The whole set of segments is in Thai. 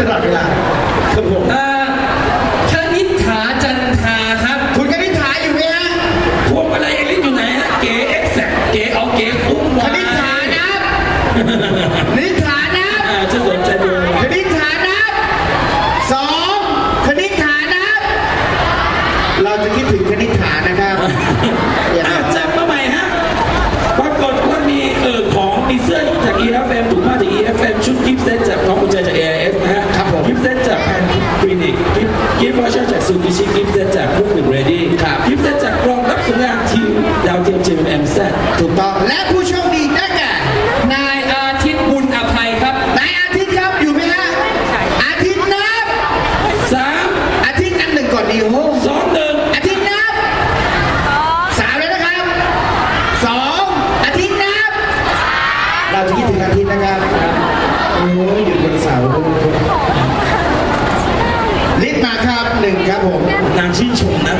ตลอดเวลาครับผนิษฐาจันทาครับ คุณคณิษฐาอยู่ไหมฮะพวอะไรเอลิสอยู่ไหนเก๋เสเก้เอาเก้คุ้มคณิษฐานะ ซูบิชิกิฟต์เจากพุ่กหนึ่งเรดี้ครับกิฟต์เจากกองรับสัญญาณทีมดาวเทียมเจมแอมแซดถูกต้องและผู้โชคดีได้แก่นายอาทิตย์บุญอภัยครับนายอาทิตย์ครับอยู่ไหมฮะอาทิตย์นับสามอาทิตย์อันหนึ่งก่อนดีโอ้สองหนึ่งอาทิตย์นับสามแล้วนะครับสองอาทิตย์นับเราจะคิดถึงอาทิตย์นะครับโอ้ยหยุดวันเสาร์ึ่งครับผมนางชื่นชมนะ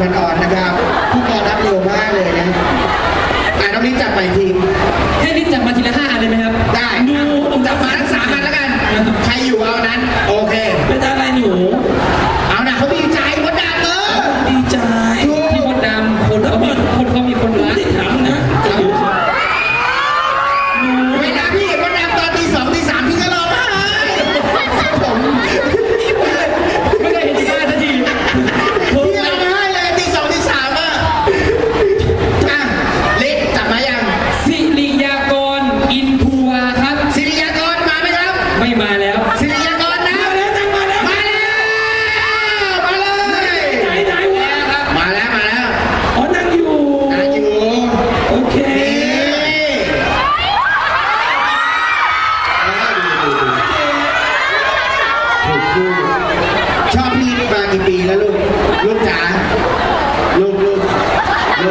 พันอ่อนนะครับผู้กองรับเร็วมากเลยนะอะน้องนิดจับไปทีให้นิดจับมาทีละห้าอันเลยไหมครับได้ดูผมจับมาทั้งสามอันแล้วกัน ใครอยู่เอานั้น โอเค